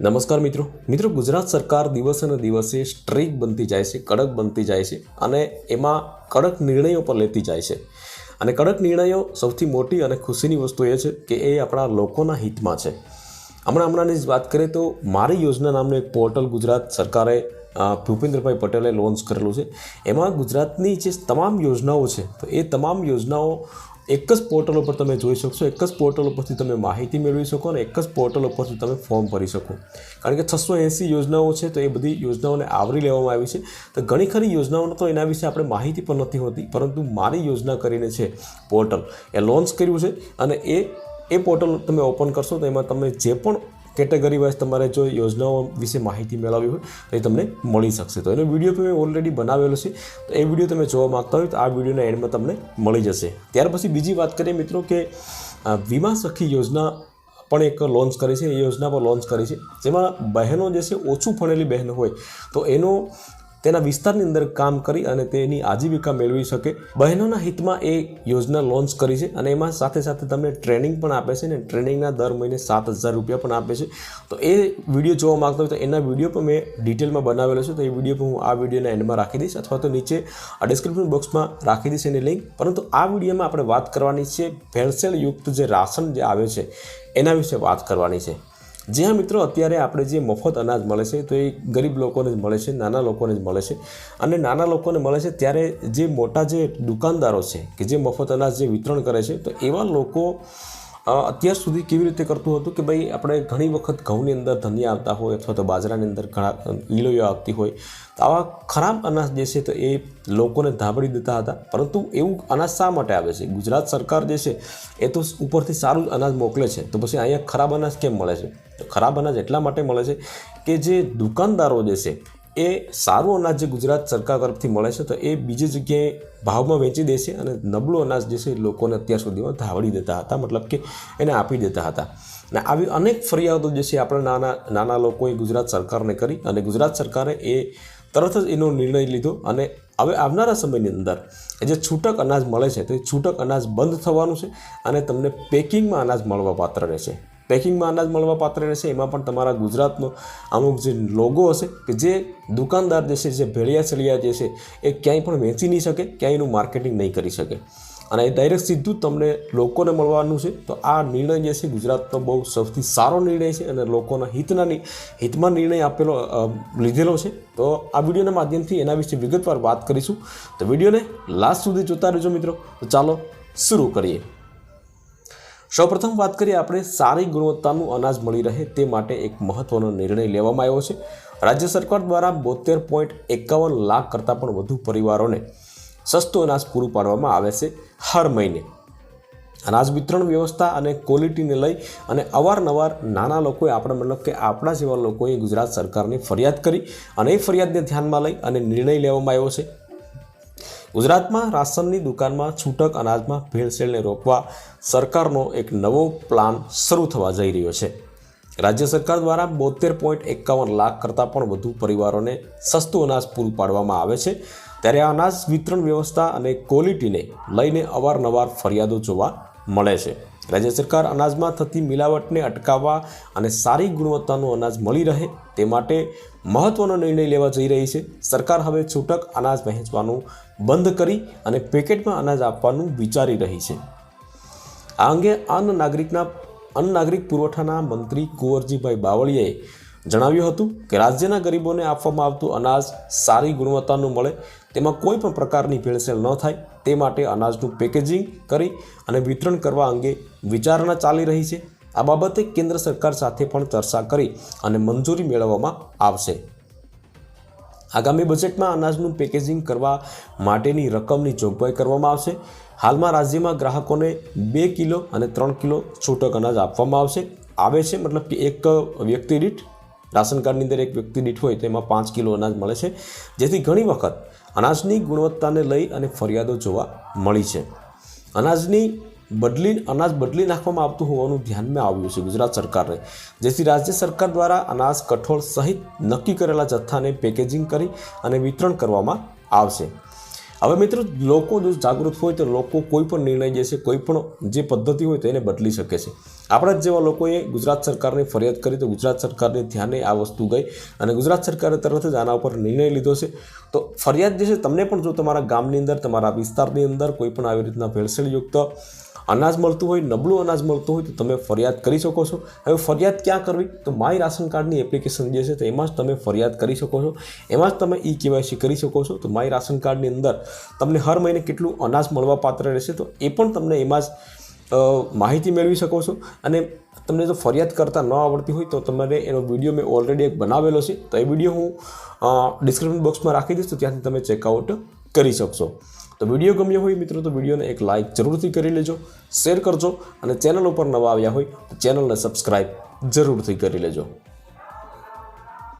નમસ્કાર મિત્રો. મિત્રો, ગુજરાત સરકાર દિવસે ને દિવસે સ્ટ્રીક બનતી જાય છે, કડક બનતી જાય છે અને એમાં કડક નિર્ણયો પણ લેતી જાય છે. અને કડક નિર્ણયો સૌથી મોટી અને ખુશીની વસ્તુ એ છે કે એ આપણા લોકોના હિતમાં છે. હમણાં હમણાંની જ વાત કરીએ તો મારી યોજના નામનું એક પોર્ટલ ગુજરાત સરકારે ભૂપેન્દ્રભાઈ પટેલે લોન્ચ કરેલું છે. એમાં ગુજરાતની જે તમામ યોજનાઓ છે, તો એ તમામ યોજનાઓ એક જ પોર્ટલ ઉપર તમે જોઈ શકશો, એક જ પોર્ટલ ઉપરથી તમે માહિતી મેળવી શકો અને એક જ પોર્ટલ ઉપરથી તમે ફોર્મ ભરી શકો. કારણ કે છસો એંસી યોજનાઓ છે તો એ બધી યોજનાઓને આવરી લેવામાં આવી છે. તો ઘણી ખરી યોજનાઓનો તો એના વિશે આપણે માહિતી પણ નથી હોતી, પરંતુ મારી યોજના કરીને છે પોર્ટલ એ લોન્ચ કર્યું છે અને એ એ પોર્ટલ તમે ઓપન કરશો તો એમાં તમે જે પણ કેટેગરી વાઇઝ તમારે જો યોજનાઓ વિશે માહિતી મેળવવી હોય, તો એ તમને મળી શકશે. તો એનો વીડિયો મેં ઓલરેડી બનાવેલો છે, તો એ વીડિયો તમે જોવા માગતા હોય, તો આ વિડીયોના એન્ડમાં તમને મળી જશે. ત્યાર પછી બીજી વાત કરીએ મિત્રો કે વીમા સખી યોજના પણ એક લોન્ચ કરી છે, એ યોજના પણ લોન્ચ કરી છે. જેમાં બહેનો જે છે, ઓછું ભણેલી બહેનો હોય, તો એનો તેના વિસ્તારની અંદર કામ કરી અને તેની આજીવિકા મેળવી શકે. બહેનોના હિતમાં એ યોજના લોન્ચ કરી છે અને એમાં સાથે સાથે તમને ટ્રેનિંગ પણ આપે છે ને ટ્રેનિંગના દર મહિને સાત હજાર રૂપિયા પણ આપે છે. તો એ વીડિયો જોવા માગતા હોય તો એના વીડિયો પણ મેં ડિટેલમાં બનાવેલો છે. તો એ વીડિયો પણ હું આ વિડીયોના એન્ડમાં રાખી દઈશ અથવા તો નીચે ડિસ્ક્રિપ્શન બોક્સમાં રાખી દઈશ એની લિંક પરંતુ આ વિડીયોમાં આપણે વાત કરવાની છે ભેળસેળયુક્ત જે રાશન જે આવે છે, એના વિશે વાત કરવાની છે. જી હા મિત્રો, અત્યારે આપણે જે મફત અનાજ મળે છે, તો એ ગરીબ લોકોને જ મળે છે, નાના લોકોને જ મળે છે. અને નાના લોકોને મળે છે ત્યારે જે મોટા જે દુકાનદારો છે કે જે મફત અનાજ જે વિતરણ કરે છે, તો એવા લોકો અત્યાર સુધી કેવી રીતે કરતું હતું કે ભાઈ આપણે ઘણી વખત ઘઉંની અંદર ધનિયા આવતા હોય અથવા તો બાજરાની અંદર ઘણા લીલોયો આવતી હોય, તો આવા ખરાબ અનાજ જે છે તો એ લોકોને ધાબળી દેતા હતા. પરંતુ એવું અનાજ શા માટે આવે છે? ગુજરાત સરકાર જે છે, એ તો ઉપરથી સારું અનાજ મોકલે છે. તો પછી અહીંયા ખરાબ અનાજ કેમ મળે છે? તો ખરાબ અનાજ એટલા માટે મળે છે કે જે દુકાનદારો જે છે એ સારું અનાજ જે ગુજરાત સરકાર તરફથી મળે છે, તો એ બીજી જગ્યાએ ભાવમાં વેચી દેશે અને નબળું અનાજ જે છે એ લોકોને અત્યાર સુધીમાં ધાવડી દેતા હતા, મતલબ કે એને આપી દેતા હતા. અને આવી અનેક ફરિયાદો જે છે આપણે નાના નાના લોકોએ ગુજરાત સરકારને કરી અને ગુજરાત સરકારે એ તરત જ એનો નિર્ણય લીધો અને હવે આવનારા સમયની અંદર જે છૂટક અનાજ મળે છે, તો એ છૂટક અનાજ બંધ થવાનું છે અને તમને પેકિંગમાં અનાજ મળવા પાત્ર રહેશે. પેકિંગમાં અનાજ મળવા પાત્ર રહેશે, એમાં પણ તમારા ગુજરાતનો અમુક જે લોગો હશે કે જે દુકાનદાર જે છે, જે ભેળિયા ચલિયા જે છે, એ ક્યાંય પણ વેચી નહીં શકે, ક્યાંય એનું માર્કેટિંગ નહીં કરી શકે. અને એ ડાયરેક્ટ સીધું તમને લોકોને મળવાનું છે. તો આ નિર્ણય જે છે, ગુજરાતનો બહુ સૌથી સારો નિર્ણય છે અને લોકોના હિતના હિતમાં નિર્ણય આપેલો લીધેલો છે. તો આ વિડીયોના માધ્યમથી એના વિશે વિગતવાર વાત કરીશું. તો વિડીયોને લાસ્ટ સુધી જોતા રહેજો મિત્રો. તો ચાલો, શરૂ કરીએ. સૌપ્રથમ વાત કરીએ આપણે સારી ગુણવત્તાનું અનાજ મળી રહે તે માટે એક મહત્વનો નિર્ણય લેવામાં આવ્યો છે. રાજ્ય સરકાર દ્વારા બોતેર પોઈન્ટ એકાવન લાખ કરતાં પણ વધુ પરિવારોને સસ્તું અનાજ પૂરું પાડવામાં આવે છે હર મહિને. અનાજ વિતરણ વ્યવસ્થા અને ક્વોલિટીને લઈ અને અવારનવાર નાના લોકોએ આપણે મતલબ કે આપણા જેવા લોકોએ ગુજરાત સરકારની ફરિયાદ કરી અને એ ફરિયાદને ધ્યાનમાં લઈ અને નિર્ણય લેવામાં આવ્યો છે. ગુજરાતમાં રાશનની દુકાનમાં છૂટક અનાજમાં ભેળસેળને રોકવા સરકારનો એક નવો પ્લાન શરૂ થવા જઈ રહ્યો છે. રાજ્ય સરકાર દ્વારા બોતેર પોઈન્ટ એકાવન લાખ કરતાં પણ વધુ પરિવારોને સસ્તું અનાજ પૂરું પાડવામાં આવે છે. ત્યારે આ અનાજ વિતરણ વ્યવસ્થા અને ક્વોલિટીને લઈને અવારનવાર ફરિયાદો જોવા મળે છે. રાજ્ય સરકાર અનાજમાં થતી મિલાવટને અટકાવવા અને સારી ગુણવત્તાનું અનાજ મળી રહે તે માટે મહત્વનો નિર્ણય લેવા જઈ રહી છે. સરકાર હવે છૂટક અનાજ વહેંચવાનું બંધ કરી અને પેકેટમાં અનાજ આપવાનું વિચારી રહી છે. આ અંગે અન્ન નાગરિકના, અન્ન નાગરિક પુરવઠાના મંત્રી કુંવરજીભાઈ બાવળીએ જણાવ્યું હતું કે રાજ્યના ગરીબોને આપવામાં આવતું અનાજ સારી ગુણવત્તાનું મળે તેમાં કોઈ પણ પ્રકારની ભેળસેળ ન થાય. તે માટે અનાજનું પેકેજિંગ કરી અને વિતરણ કરવા અંગે વિચારણા ચાલી રહી છે. આ બાબતે કેન્દ્ર સરકાર સાથે પણ ચર્ચા કરી અને મંજૂરી મેળવવામાં આવશે. આગામી બજેટમાં અનાજનું પેકેજિંગ કરવા માટેની રકમની જોગવાઈ કરવામાં આવશે. હાલમાં રાજ્યમાં ગ્રાહકોને બે કિલો અને ત્રણ કિલો છૂટક અનાજ આપવામાં આવશે. આવે છે મતલબ કે એક વ્યક્તિ દીઠ. રાશન કાર્ડની અંદર એક વ્યક્તિ દીઠ હોય તેમાં પાંચ કિલો અનાજ મળે છે. જેથી ઘણી વખત અનાજની ગુણવત્તાને લઈ અને ફરિયાદો જોવા મળી છે. અનાજની બદલી અનાજ બદલી નાખવામાં આવતું હોવાનું ધ્યાનમાં આવ્યું છે ગુજરાત સરકારને જેથી રાજ્ય સરકાર દ્વારા અનાજ કઠોળ સહિત નક્કી કરેલા જથ્થાને પેકેજિંગ કરી અને વિતરણ કરવામાં આવશે. હવે મિત્રો, લોકો જો જાગૃત હોય તો લોકો કોઈ પણ નિર્ણય જે છે, કોઈ પણ જે પદ્ધતિ હોય તેને બદલી શકે છે. આપણા જ જેવા લોકોએ ગુજરાત સરકારની ફરિયાદ કરી તો ગુજરાત સરકારને ધ્યાને આ વસ્તુ ગઈ અને ગુજરાત સરકારે તરત જ આના ઉપર નિર્ણય લીધો છે. તો ફરિયાદ જે છે, તમને પણ જો તમારા ગામની અંદર, તમારા વિસ્તારની અંદર કોઈ પણ આવી રીતના ભેળસેળયુક્ત અનાજ મળતું હોય, નબળું અનાજ મળતું હોય તો તમે ફરિયાદ કરી શકો છો. હવે ફરિયાદ ક્યાં કરવી? તો માય રાશન કાર્ડની એપ્લિકેશન જે છે તો એમાં જ તમે ફરિયાદ કરી શકો છો. એમાં જ તમે ઈ કેવાયસી કરી શકો છો. તો માય રાશન કાર્ડની અંદર તમને હર મહિને કેટલું અનાજ મળવા પાત્ર રહેશે તો એ પણ તમને એમાં જ માહિતી મેળવી શકો છો. અને તમને જો ફરિયાદ કરતાં ન આવડતી હોય તો તમારે એનો વીડિયો મેં ઓલરેડી એક બનાવેલો છે. તો એ વીડિયો હું ડિસ્ક્રિપ્શન બોક્સમાં રાખી દઈશ તો ત્યાંથી તમે ચેકઆઉટ કરી શકશો. તો વીડિયો ગમ્યો હોય મિત્રો, તો વિડીયોને એક લાઇક જરૂરથી કરી લેજો શેર કરજો અને ચેનલ ઉપર નવા આવ્યા હોય તો ચેનલને સબસ્ક્રાઈબ જરૂરથી કરી લેજો.